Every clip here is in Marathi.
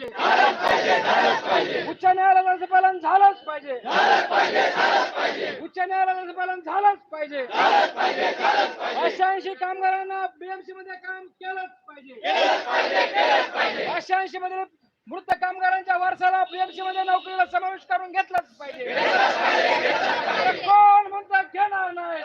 पाहिजे. उच्च न्यायालयाचं पालन झालंच पाहिजे. उच्च न्यायालयाचं पालन झालंच पाहिजे. अशहाऐंशी कामगारांना बीएमसी मध्ये काम केलंच पाहिजे. अशहाऐंशी मध्ये मृत कामगारांच्या वारसाला बीएमसी मध्ये नोकरीला समावेश करून घेतलाच पाहिजे. कोण म्हणतात घेणार नाही.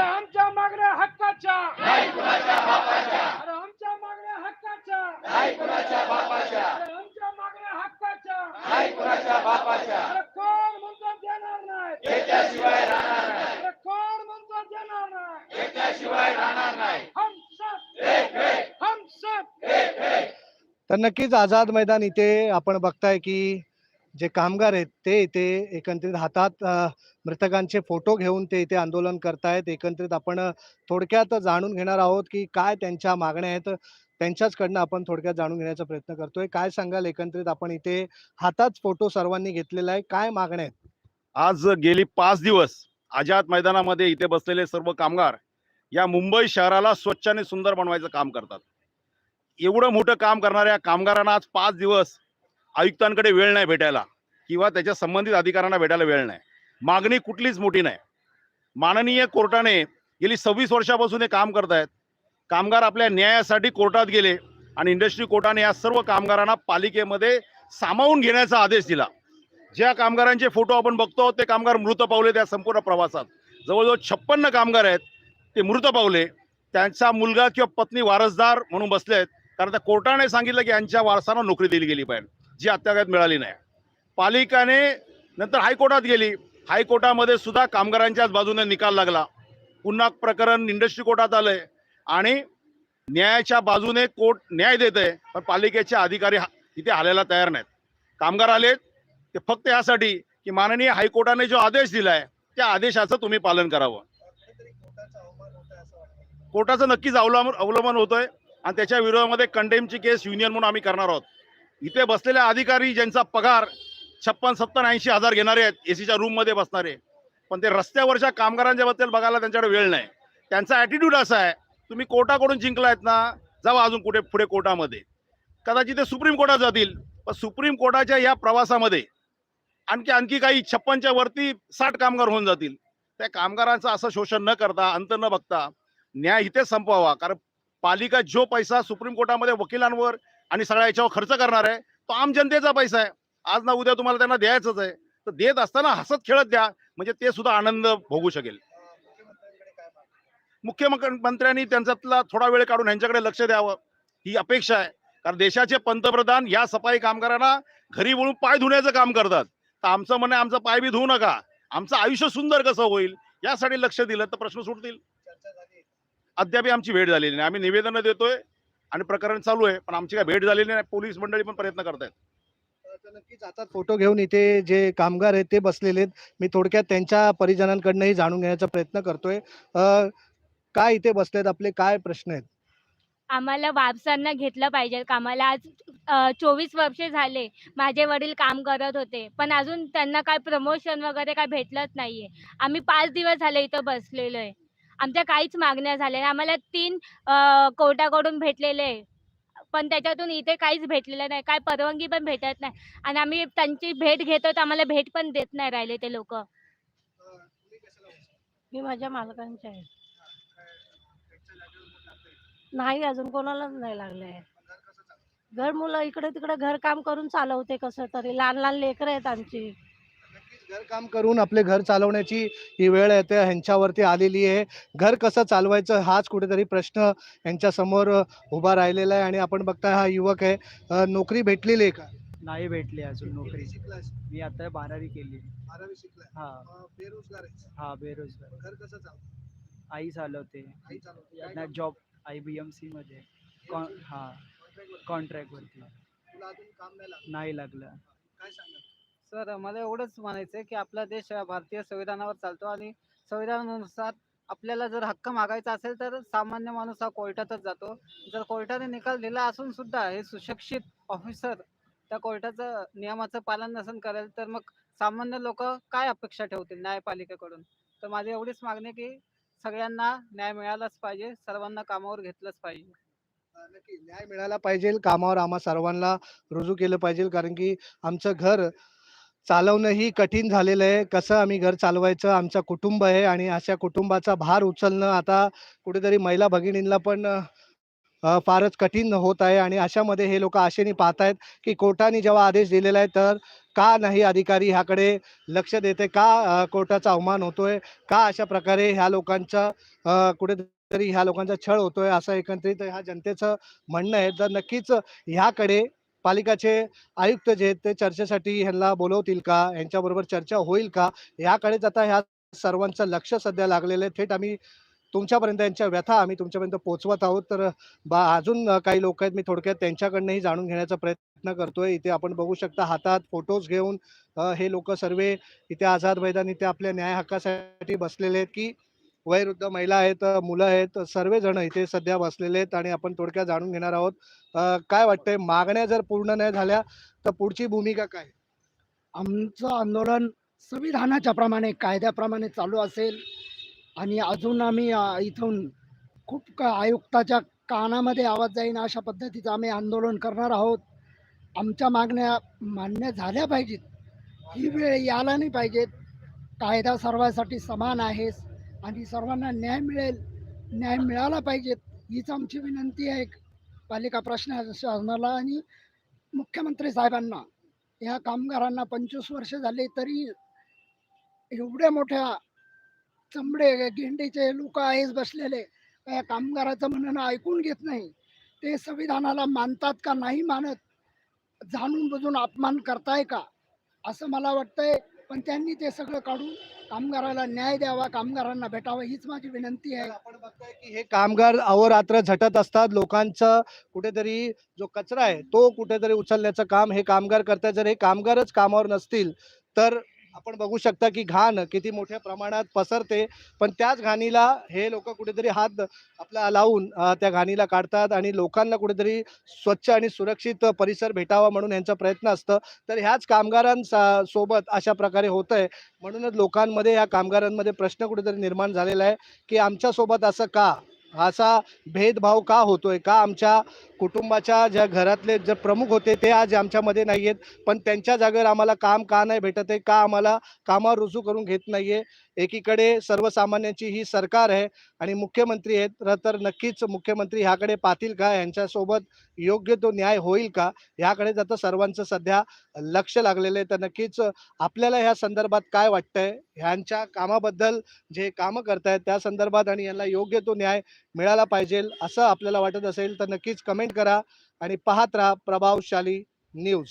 आमच्या मागण्या हक्काच्या अरे आमच्या मागण्या हक्काच्या अरे आमच्या मागण्या हक्काच्या अरे कोण म्हणतात देणार नाही अरे कोण म्हणतात देणार नाही हम सब हम सब तर नक्कीच आझाद मैदान इथे आपण बघताय की जे कामगार आहेत ते इथे एकत्रित हातात मृतकांचे फोटो घेऊन ते इथे आंदोलन करतायत. एकत्रित आपण थोडक्यात जाणून घेणार आहोत की काय त्यांच्या मागण्या आहेत. त्यांच्याचकडनं आपण थोडक्यात जाणून घेण्याचा प्रयत्न करतोय. काय सांगाल? एकत्रित आपण इथे हातात फोटो सर्वांनी घेतलेला आहे. काय मागण्या आहेत? आज गेली पाच दिवस आझाद मैदानामध्ये इथे बसलेले सर्व कामगार या मुंबई शहराला स्वच्छ आणि सुंदर बनवायचं काम करतात. एवढं मोठं काम करणाऱ्या कामगारांना आज पाच दिवस आयुक्तांकडे वेळ नाही भेटायला किंवा त्याच्या संबंधित अधिकाऱ्यांना भेटायला वेळ नाही. मागणी कुठलीच मोठी नाही. माननीय कोर्टाने गेली सव्वीस वर्षापासून हे काम करतायत. कामगार आपल्या न्यायासाठी कोर्टात गेले आणि इंडस्ट्री कोर्टाने या सर्व कामगारांना पालिकेमध्ये सामावून घेण्याचा आदेश दिला. ज्या कामगारांचे फोटो आपण बघतो ते कामगार मृत पावले त्या संपूर्ण प्रवासात. जवळजवळ छप्पन्न कामगार आहेत ते मृत पावले. त्यांचा मुलगा किंवा पत्नी वारसदार म्हणून बसले आहेत कारण त्या कोर्टाने सांगितलं की यांच्या वारसांना नोकरी दिली गेली पाहिजे. जी अत्यागत मिळाली नाही. पालिकाने नंतर हायकोर्टात गेली. हायकोर्टामध्ये सुद्धा कामगारांच्याच बाजूने निकाल लागला. पुन्हा प्रकरण इंडस्ट्री कोर्टात आलंय. आणि न्यायाच्या बाजूने कोर्ट न्याय देत आहे पण पालिकेचे अधिकारी हा- तिथे आलेला तयार नाहीत. कामगार आलेत. ते फक्त यासाठी की माननीय हायकोर्टाने जो आदेश दिलाय त्या आदेशाचं तुम्ही पालन करावं. कोर्टाचं नक्कीच अवलंबन अवलंबन होतंय. आणि त्याच्या विरोधामध्ये कंडेमची केस युनियन म्हणून आम्ही करणार आहोत. इथे बसलेल्या अधिकारी ज्यांचा पगार छप्पन सत्तर ऐंशी हजार घेणारे आहेत एसीच्या रूममध्ये बसणारे. पण ते रस्त्यावरच्या कामगारांच्या बद्दल बघायला त्यांच्याकडे वेळ नाही. त्यांचा ॲटिट्यूड असा आहे तुम्ही कोर्टाकडून जिंकलायत ना जावा अजून कुठे पुढे कोर्टामध्ये. कदाचित ते सुप्रीम कोर्टात जातील पण सुप्रीम कोर्टाच्या या प्रवासामध्ये आणखी आणखी काही छप्पनच्या वरती साठ कामगार होऊन जातील. त्या कामगारांचं असं शोषण न करता अंत न बघता न्याय इथेच संपवावा कारण पालिका जो पैसा सुप्रीम कोर्टामध्ये वकिलांवर आणि सगळ्या याच्यावर खर्च करणार आहे तो आम जनतेचा पैसा आहे. आज ना उद्या तुम्हाला त्यांना द्यायचंच आहे. तर देत असताना हसत खेळत द्या म्हणजे ते सुद्धा आनंद भोगू शकेल. मुख्यमंत्र्यांनी त्यांच्यातला थोडा वेळ काढून यांच्याकडे लक्ष द्यावं. ही अपेक्षा आहे. कारण देशाचे पंतप्रधान या सफाई कामगारांना घरी वळून पाय धुण्याचं काम करतात. तर आमचं म्हणणं आहे, आमचं पाय बी धुवू नका. आमचं आयुष्य सुंदर कसं होईल यासाठी लक्ष दिलं तर प्रश्न सुटतील. अद्याप आमची भेट झालेली नाही. आम्ही निवेदन देतोय आणि प्रकरण चालू आहे पण आमची काय भेट झालेली नाही. पोलीस मंडळी पण प्रयत्न करतायत. तर नक्कीच आता फोटो घेऊन इथे जे कामगार आहेत ते बसलेले आहेत. मी थोडक्यात त्यांच्या परिजनांकडनंही जाणून घेण्याचा प्रयत्न करतोय. अ, काय इथे बसलेत आपले? काय प्रश्न आहेत? आम्हाला वापसांना घेतलं पाहिजे. कामाला आज चोवीस वर्षे झाले माझे वडील काम करत होते. पण अजून त्यांना काय प्रमोशन वगैरे काय भेटलंच नाहीये. आम्ही पाच दिवस झाले इथं बसलेलो आहे आमच्या काहीच मागण्या झाल्या नाही. आम्हाला तीन कोर्टाकडून भेटलेले पण त्याच्यातून इथे काहीच भेटलेलं नाही. काय परवानगी पण भेटत नाही. आणि आम्ही त्यांची भेट घेतो तर आम्हाला भेट पण देत नाही राहिले ते लोक. मी माझ्या मालकांचे आहे. नाही अजून कोणालाच नाही लागले घर मुलं इकडे तिकडे घर काम करून चालवते कसं तरी. लहान लहान लेकरं आहेत आमची. नक्कीच घर काम करून आपले घर चालवण्याची ही वेळ येते ह्यांच्यावरती आलेली आहे. घर कसं चालवायचं हाच कुठेतरी प्रश्न यांच्या समोर उभा राहिलेला आहे आणि आपण बघताय हा युवक आहे. नोकरी भेटलेली आहे का? नाही भेटली अजून नोकरी. शिकलास मी आता बारावी केली. बारावी शिकलाय. हा. बेरोजगार हा बेरोजगार. घर कसं आई चालवते. आई चालवते. Job I B M C मध्ये. हा. कॉन्ट्रॅक्ट वरती. नाही लागलं? नाही लागलं. काय सांगाल? सर मला एवढंच म्हणायचं आहे की आपला देश भारतीय संविधानावर चालतो आणि संविधानानुसार आपल्याला जर हक्क मागायचा असेल तर सामान्य माणूस हा कोर्टातच जातो. जर कोर्टाने निकाल दिला असून सुद्धा हे सुशिक्षित ऑफिसर त्या कोर्टाचं नियमाचं पालन नसन करेल तर मग सामान्य लोक काय अपेक्षा ठेवतील न्यायपालिकेकडून? तर माझी एवढीच मागणी की सगळ्यांना न्याय मिळालाच पाहिजे सर्वांना कामावर घेतलंच पाहिजे. नक्की. न्याय मिळाला पाहिजे कामावर आम्हा सर्वांना रुजू केलं पाहिजे कारण की आमचं घर चालवणंही कठीण झालेलं आहे. कसं आम्ही घर चालवायचं आमचं कुटुंब आहे आणि अशा कुटुंबाचा भार उचलणं आता कुठेतरी महिला भगिनींना पण फारच कठीण होत आहे आणि अशामध्ये हे लोक आशेने पाहतायत की कोर्टाने जेव्हा आदेश दिलेला आहे तर का नाही अधिकारी ह्याकडे लक्ष देते? का कोर्टाचा अवमान होतोय? का अशा प्रकारे ह्या लोकांचा कुठेतरी ह्या लोकांचा छळ होतोय? असं एकंदरीत ह्या जनतेचं म्हणणं आहे. तर नक्कीच ह्याकडे पालिकाचे आयुक्त जे आहेत ते चर्चेसाठी ह्यांना बोलवतील का? यांच्याबरोबर चर्चा होईल का? याकडेच आता ह्या सर्वांचं लक्ष सध्या लागलेलं आहे. थेट आम्ही तुमच्यापर्यंत यांच्या व्यथा आम्ही तुमच्यापर्यंत पोहोचवत आहोत. तर बा अजून काही लोक आहेत मी थोडक्यात त्यांच्याकडनंही जाणून घेण्याचा प्रयत्न करतोय. इथे आपण बघू शकता हातात फोटोज घेऊन हे लोक सर्व इथे आझाद मैदान इथे आपल्या न्याय हक्कासाठी बसलेले आहेत की वयवृद्ध महिला आहेत मुलं आहेत सर्वजण इथे सध्या बसलेले आहेत आणि आपण थोडक्यात जाणून घेणार आहोत. काय वाटतंय? मागण्या जर पूर्ण नाही झाल्या तर पुढची भूमिका काय? आमचं आंदोलन संविधानाच्या प्रमाणे कायद्याप्रमाणे चालू असेल आणि अजून आम्ही इथून खूप का आयुक्ताच्या कानामध्ये आवाज जाईन अशा पद्धतीचं आम्ही आंदोलन करणार आहोत. आमच्या मागण्या मान्य झाल्या पाहिजेत. ही वेळ यायला नाही पाहिजेत. कायदा सर्वांसाठी समान आहेस आणि सर्वांना न्याय मिळेल. न्याय मिळाला पाहिजेत. हीच आमची विनंती आहे. पालिका प्रशासनाला आणि मुख्यमंत्री साहेबांना. या कामगारांना पंचवीस वर्ष झाले तरी एवढ्या मोठ्या चमडे गेंडीचे लोक आहेच बसलेले. या कामगाराचं म्हणणं ऐकून घेत नाही. ते संविधानाला मानतात का नाही मानत? जाणून बुजून अपमान करताय का? असं मला वाटतंय. पण त्यांनी ते सगळं काढून कामगाराला न्याय द्यावा कामगारांना भेटावं हीच माझी विनंती आहे. आपण बघतोय की हे कामगार अहोरात्र झटत असतात. लोकांचं कुठेतरी जो कचरा आहे तो कुठेतरी उचलण्याचं काम हे कामगार करतात जर हे कामगारच कामावर नसतील तर आपण बघू शकता की घाण किती मोठ्या प्रमाणात पसरते पण त्याच घाणीला हे लोक कुठेतरी हात आपला लावून त्या घाणीला काढतात आणि लोकांना कुठेतरी स्वच्छ आणि सुरक्षित परिसर भेटावा म्हणून यांचा प्रयत्न असतं. तर ह्याच कामगारांसा सोबत अशा प्रकारे होत आहे म्हणूनच लोकांमध्ये या कामगारांमध्ये प्रश्न कुठेतरी निर्माण झालेला आहे की आमच्यासोबत असं का? असा भेदभाव का होतोय? का आमच्या कुटुंबाच्या ज्या घरातले जे प्रमुख होते ते आज आमच्यामध्ये नाही आहेत पण त्यांच्या जागेवर आम्हाला काम का नाही भेटत आहे का आम्हाला कामावर रुजू करून घेत नाही आहे एकीकडे सर्वसामान्यांची ही सरकार आहे आणि मुख्यमंत्री आहेत तर- तर नक्कीच मुख्यमंत्री ह्याकडे पाहतील का? यांच्यासोबत योग्य तो न्याय होईल का? ह्याकडे आता सर्वांचं सध्या लक्ष लागलेलं आहे तर नक्कीच आपल्याला ह्या संदर्भात काय वाटतंय? ह्यांच्या कामाबद्दल जे कामं करतायत त्या संदर्भात आणि यांना योग्य तो न्याय मिळाला पाहिजे असं आपल्याला वाटत असेल तर नक्कीच कमेंट करा आणि पाहत राहा प्रभावशाली न्यूज.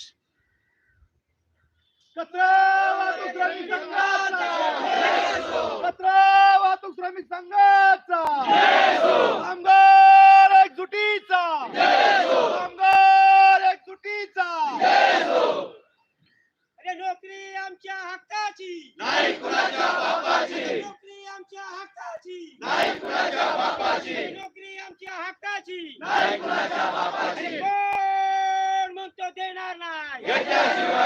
कचरा वाहतूक श्रमिक संघाचा. वाहतूक श्रमिक संघाचा कामगार कामगार एकजुटीचा. अरे नोकरी आमच्या हक्काची. नाही कुणाच्या बापाची. नोकरी आमच्या हक्काची. नाही कुणाच्या बापाची. नोकरी आमच्या हक्काची. नाही कुणाच्या बापाची. कोण म्हणतो देणार नाही. याच्याशिवाय